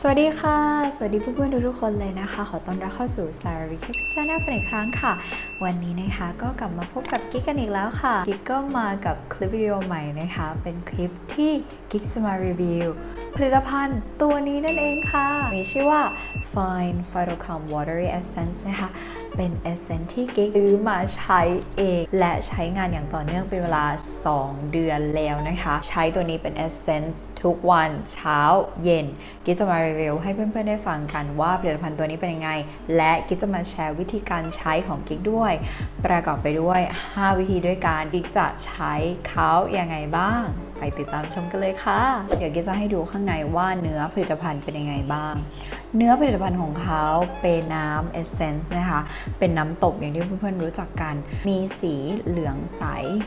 สวัสดีค่ะ สวัสดีเพื่อนๆทุกๆคนเลยนะคะ ขอต้อนรับเข้าสู่ s a r a v i k c h a n n e l กันอีกครั้งค่ะ วันนี้นะคะก็กลับมาพบกับกิ๊กกันอีกแล้วค่ะ กิ๊กก็มากับคลิปวิดีโอใหม่นะคะ เป็นคลิปที่กิ๊กจะมารีวิวผลิตภัณฑ์ตัวนี้นั่นเองค่ะ มีชื่อว่า Fine Phytocalm Watery Essence นะคะ เป็น Essence ที่กิ๊กซื้อมาใช้เอง และใช้งานอย่างต่อเนื่องเป็นเวลา 2 เดือนแล้วนะคะ ใช้ตัวนี้เป็น Essence ทุกวันเช้าเย็น กิ๊กจะมารีวิวให้เพื่อนๆได้ฟังกันว่าผลิตภัณฑ์ตัวนี้เป็นยังไง และกิ๊กจะมาแชร์วิธีการใช้ของกิ๊กด้วย ประกอบไปด้วย 5 วิธีด้วยการกิ๊กจะใช้เขายังไงบ้าง ไปติดตามชมกันเลยค่ะ เดี๋ยวกิ๊กจะให้ดูข้างในว่าเนื้อผลิตภัณฑ์เป็นยังไงบ้าง เนื้อผลิตภัณฑ์ของเขาเป็นน้ำเอเซนส์นะคะ เป็นน้ำตกอย่างที่เพื่อนๆรู้จักกัน มีสีเหลืองใส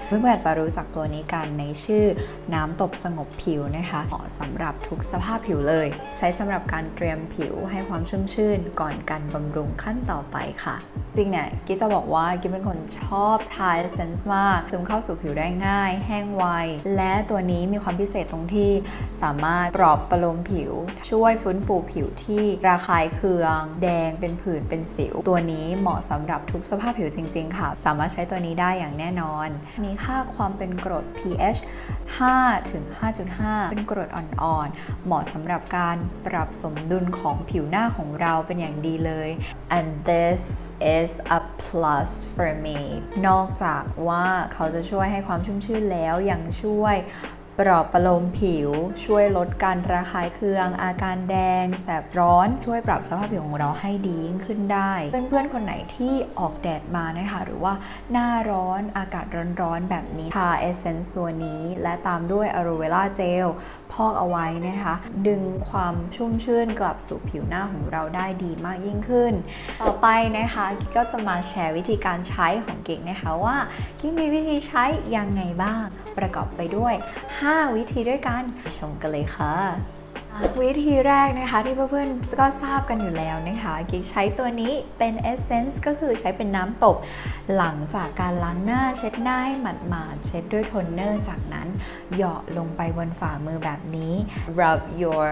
เพื่อนๆอาจจะรู้จักตัวนี้กันในชื่อน้ำตบสงบผิวนะคะเหมาะสำหรับทุกสภาพผิวเลย ใช้สำหรับการเตรียมผิวให้ความชุ่มชื่นก่อนการบำรุงขั้นต่อไปค่ะ จริงเนี่ยกิ๊กจะบอกว่ากิ๊กเป็นคนชอบทาเอเซนส์มาก ซึมเข้าสู่ผิวได้ง่าย แห้งไว และตัวนี้มีความพิเศษตรงที่สามารถปลอบประโลมผิว ช่วยฟื้นฟูผิวที่ระคายเคือง แดงเป็นผื่นเป็นสิว ตัวนี้เหมาะสำหรับทุกสภาพผิวจริง ๆ ค่ะ สามารถใช้ตัวนี้ได้อย่างแน่นอน มีค่าความเป็นกรด pH 5ถึง5.5 เป็นกรดอ่อนๆ เหมาะสำหรับการปรับสมดุลของผิวหน้าของเราเป็นอย่างดีเลย and this is a plus for me นอกจากว่าเขาจะช่วยให้ความชุ่มชื่นแล้วยังช่วย ปลอบประโลมผิว ช่วยลดการระคายเคือง อาการแดง แสบร้อน ช่วยปรับสภาพผิวของเราให้ดียิ่งขึ้นได้ เพื่อนๆ คนไหนที่ออกแดดมานะคะหรือว่าหน้าร้อนอากาศร้อนๆ แบบนี้ทาเอเซนส์ตัวนี้ และตามด้วยอะโรเวล่าเจลพอกเอาไว้นะคะ ดึงความชุ่มชื่นกลับสู่ผิวหน้าของเราได้ดีมากยิ่งขึ้น ต่อไปนะคะกิ๊กก็จะมาแชร์วิธีการใช้ของกิ๊กนะคะว่ากิ๊กมีวิธีใช้ยังไงบ้างประกอบไปด้วย5วิธีด้วยกัน ชมกันเลยค่ะ วิธีแรกนะคะที่เพื่อนๆก็ทราบกันอยู่แล้วนะคะกิ๊กใช้ตัวนี้เป็น Essence ก็คือใช้เป็นน้ำตบ หลังจากการล้างหน้าเช็ดหน้าให้หมาดๆเช็ดด้วยโทนเนอร์จากนั้นเหยาะลงไปบนฝ่ามือแบบนี้ rub your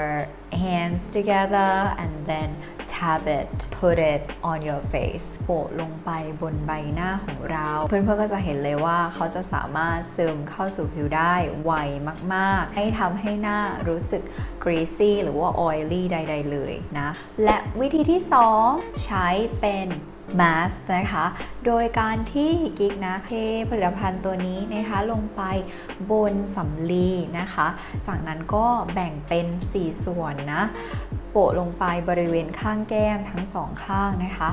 hands together and then tap it put it on your face โปะลงไปบนใบหน้าของเรา เพื่อนๆก็จะเห็นเลยว่าเขาจะสามารถซึมเข้าสู่ผิวได้ไวมากๆ ให้ทำให้หน้ารู้สึก greasy หรือว่า oily ใด ๆ เลยนะ และวิธีที่ 2 ใช้เป็น mask นะคะ โดยการที่กิ๊กนะเทผลิตภัณฑ์ตัวนี้นะคะลงไปบนสำลีนะคะ จากนั้นก็แบ่งเป็น 4 ส่วนนะ โปะลงไปบริเวณข้างแก้มทั้งสองข้างนะคะ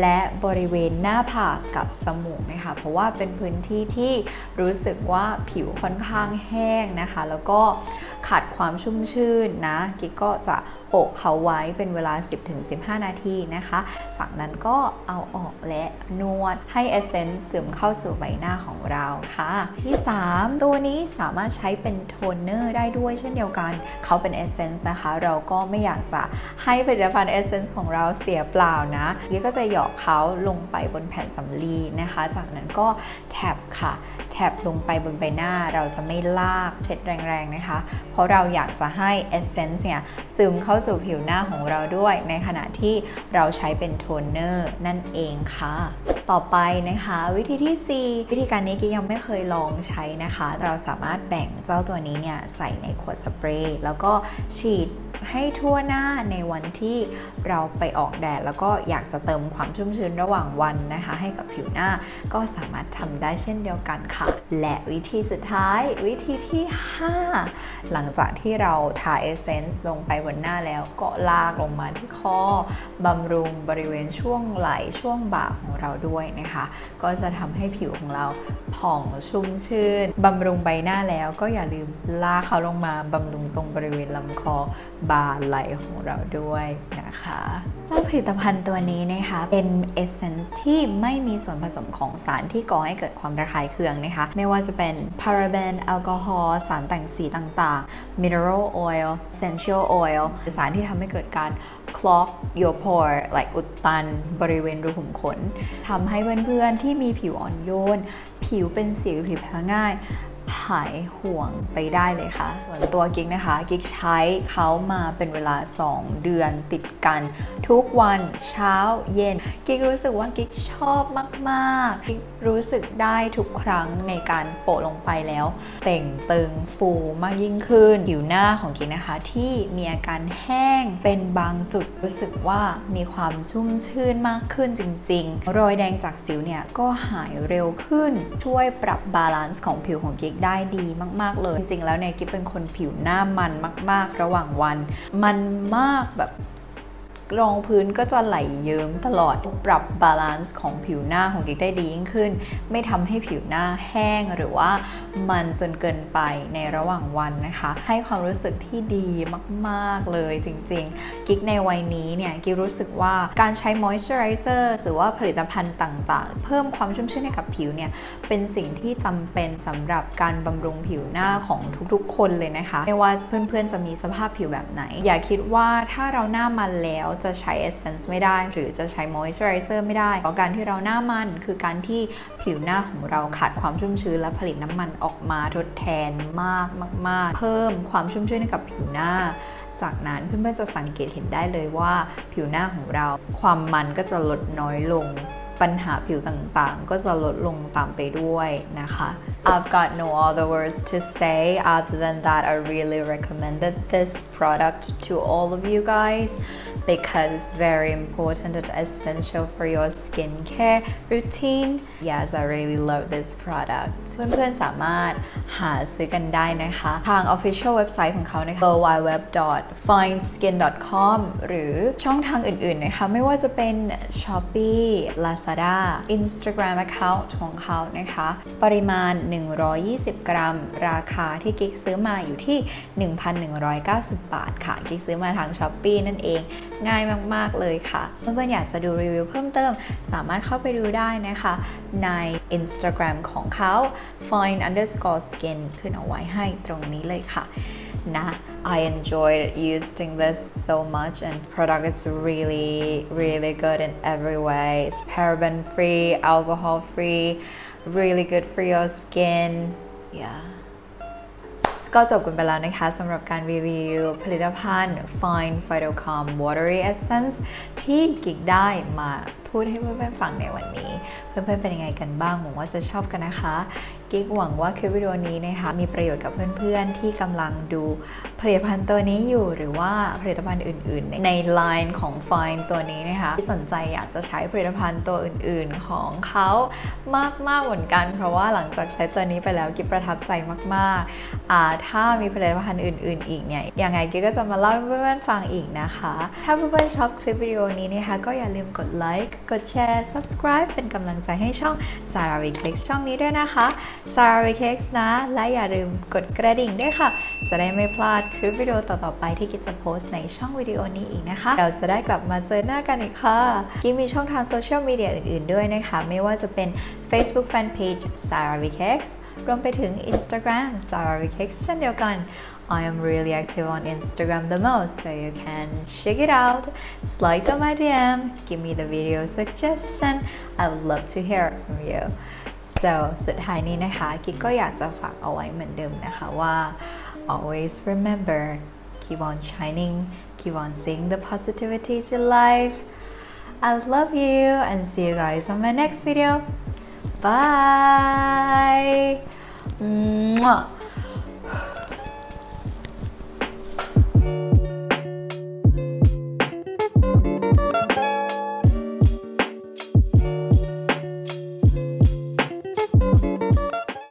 และบริเวณหน้าผากกับจมูกนะคะ เพราะว่าเป็นพื้นที่ที่รู้สึกว่าผิวค่อนข้างแห้งนะคะ แล้วก็ ขาดความชุ่มชื่นนะกิ๊กก็จะโปะเขาไว้เป็นเวลา 10-15 นาทีนะคะ จากนั้นก็เอาออกและนวดให้เอเซนส์ซึมเข้าสู่ใบหน้าของเราค่ะ ที่ 3 ตัวนี้สามารถใช้เป็นโทนเนอร์ได้ด้วยเช่นเดียวกัน เขาเป็นเอเซนส์นะคะ เราก็ไม่อยากจะให้ผลิตภัณฑ์เอเซนส์ของเราเสียเปล่านะกิ๊กก็จะหยอกเขาลงไปบนแผ่นสำลีนะคะ จากนั้นก็แท็บค่ะ แท็บลงไปบนใบหน้าเราจะไม่ลากเช็ดแรงๆนะคะ เพราะเราอยากจะให้เอเซนส์เนี่ยซึมเข้าสู่ผิวหน้าของเราด้วย ในขณะที่เราใช้เป็นโทนเนอร์นั่นเองค่ะ ต่อไปนะคะ วิธีที่ 4 วิธีการนี้กิ๊กยังไม่เคยลองใช้นะคะ เราสามารถแบ่งเจ้าตัวนี้เนี่ยใส่ในขวดสเปรย์แล้วก็ฉีดให้ทั่วหน้าในวันที่เราไปออกแดด แล้วก็อยากจะเติมความชุ่มชื้นระหว่างวันนะคะ ให้กับผิวหน้าก็สามารถทำได้เช่นเดียวกันค่ะและวิธีสุดท้ายวิธีที่ 5 หลังจากที่เราทาเอเซนส์ลงไปบนหน้าแล้วก็ลากลงมาที่คอบำรุงบริเวณช่วงไหล่ช่วงบ่าของเราด้วยนะคะ ก็จะทำให้ผิวของเราผ่องชุ่มชื่นบำรุงใบหน้าแล้วก็อย่าลืมลากเขาลงมาบำรุงตรงบริเวณลำคอบ่าไหล่ของเราด้วยนะคะเจ้าผลิตภัณฑ์ตัวนี้นะคะเป็นเอเซนส์ที่ไม่มีส่วนผสมของสารที่ก่อให้เกิดความระคายเคืองนะคะไม่ว่าจะเป็นพาราเบนแอลกอฮอล์สารแต่งสีต่างๆ mineral oil essential oil สารที่ทำให้เกิดการ clog your pore like อุดตันบริเวณรูขุมขนทำให้เพื่อนๆที่มีผิวอ่อนโยน ผิวเป็นสิวผิวแพ้ง่าย หายห่วงไปได้เลยค่ะ ส่วนตัวกิ๊กนะคะ กิ๊กใช้เขามาเป็นเวลา 2 เดือนติดกัน ทุกวันเช้าเย็น กิ๊กรู้สึกว่ากิ๊กชอบมากๆ กิ๊กรู้สึกได้ทุกครั้งในการโปะลงไปแล้ว เต่งตึงฟูมากยิ่งขึ้น ผิวหน้าของกิ๊กนะคะ ที่มีอาการแห้งเป็นบางจุดรู้สึกว่ามีความชุ่มชื่นมากขึ้นจริง ๆ รอยแดงจากสิวเนี่ยก็หายเร็วขึ้นช่วยปรับบาลานซ์ของผิวของกิ๊กได้ดีมาก ๆ เลย จริง ๆ แล้วเนี่ยกิ๊บเป็นคนผิวหน้ามันมาก ๆ ระหว่างวัน มันมากแบบ รองพื้นก็จะไหลเยิ้มตลอดปรับบาลานซ์ของผิวหน้าของกิ๊กได้ดียิ่งขึ้น ไม่ทำให้ผิวหน้าแห้งหรือว่ามันจนเกินไปในระหว่างวันนะคะ ให้ความรู้สึกที่ดีมากๆเลยจริงๆ กิ๊กในวัยนี้เนี่ยกิ๊กรู้สึกว่าการใช้มอยส์เจอไรเซอร์หรือว่าผลิตภัณฑ์ต่างๆ เพิ่มความชุ่มชื่นให้กับผิวเนี่ยเป็นสิ่งที่จำเป็นสำหรับการบำรุงผิวหน้าของทุกๆ คนเลยนะคะ ไม่ว่าเพื่อนๆจะมีสภาพผิวแบบไหน อย่าคิดว่าถ้าเราหน้ามันแล้วจะใช้ Essence ไม่ได้ หรือจะใช้ Moisturizer ไม่ได้ เพราะการที่เราหน้ามันคือการที่ผิวหน้าของเราขาดความชุ่มชื้น และผลิตน้ำมันออกมาทดแทนมากมากๆ เพิ่มความชุ่มชื้นให้กับผิวหน้าจากนั้นเพื่อนๆจะสังเกตเห็นได้เลยว่าผิวหน้าของเราความมันก็จะลดน้อยลง ปัญหาผิวต่างๆ ก็จะลดลงตามไปด้วยนะคะ I've got no other words to say other than that I really recommended this product to all of you guys because it's very important and essential for your skincare routine yes I really love this product เพื่อนๆ สามารถหาซื้อกันได้นะคะ ทาง official website ของเขานะคะ www.findskin.com หรือช่องทางอื่นๆ นะคะ ไม่ว่าจะเป็น Shopee Lazada Instagram account ของเขานะคะ ปริมาณ 120 กรัม ราคาที่กิ๊กซื้อมาอยู่ที่ 1,190 บาทค่ะ กิ๊กซื้อมาทาง Shopee นั่นเอง ง่ายมาก ๆ เลยค่ะ เพื่อนๆอยากจะดูรีวิวเพิ่มเติม สามารถเข้าไปดูได้นะคะ ใน Instagram ของเขา find underscore skin ขึ้นเอาไว้ให้ตรงนี้เลยค่ะนะ I enjoyed using this so much and product is really really good in every way it's paraben free alcohol free really good for your skin yeah ก็จบกันไปแล้วนะคะสำหรับการรีวิว ผลิตภัณฑ์ Fine Phytocom Watery Essence ที่กิ๊กได้มา พูดให้เพื่อนๆฟังในวันนี้ เพื่อนๆเป็นยังไงกันบ้างหวังว่าจะชอบกันนะคะกิ๊กหวังว่าคลิปวิดีโอนี้นะคะมีประโยชน์กับเพื่อนๆ ที่กำลังดูผลิตภัณฑ์ตัวนี้อยู่หรือว่าผลิตภัณฑ์อื่น ๆ ในไลน์ของ Fine ตัวนี้นะคะที่สนใจอยากจะใช้ผลิตภัณฑ์ตัวอื่น ๆ ของเขามากๆเหมือนกัน เพราะว่าหลังจากใช้ตัวนี้ไปแล้วกิ๊กประทับใจมากๆถ้ามีผลิตภัณฑ์อื่น ๆ อีกเนี่ยยังไงกิ๊กก็จะมาเล่าให้เพื่อนๆฟังอีกนะคะ ถ้าเพื่อนๆชอบคลิปวิดีโอนี้นะคะก็อย่าลืมกดไลค์กดแชร์ subscribe เป็นกำลังใจให้ช่อง s a r a v i c l i x ช่องนี้ด้วยนะคะ s a r a v i c l i x นะ และอย่าลืมกดกระดิ่งด้วยค่ะ จะได้ไม่พลาดคลิปวิดีโอต่อๆไปที่กิ๊กจะโพสต์ในช่องวิดีโอนี้อีกนะคะ เราจะได้กลับมาเจอหน้ากันอีกค่ะกิ๊กมีช่องทางโซเชียลมีเดียอื่นๆด้วยนะคะ ไม่ว่าจะเป็น Facebook Fanpage s a r a v i c l i x รวมไปถึง Instagram s a r a v i c l i x เช่นเดียวกัน I am really active on Instagram the most, so you can check it out. Slide on my DM, give me the video suggestion. I would love to hear from you. So สุดท้ายนี้นะคะ กิ๊กก็อยากจะฝากเอาไว้เหมือนเดิมนะคะว่า always remember keep on shining keep on seeing the positivities in life I love you and see you guys on my next video bye Mwah.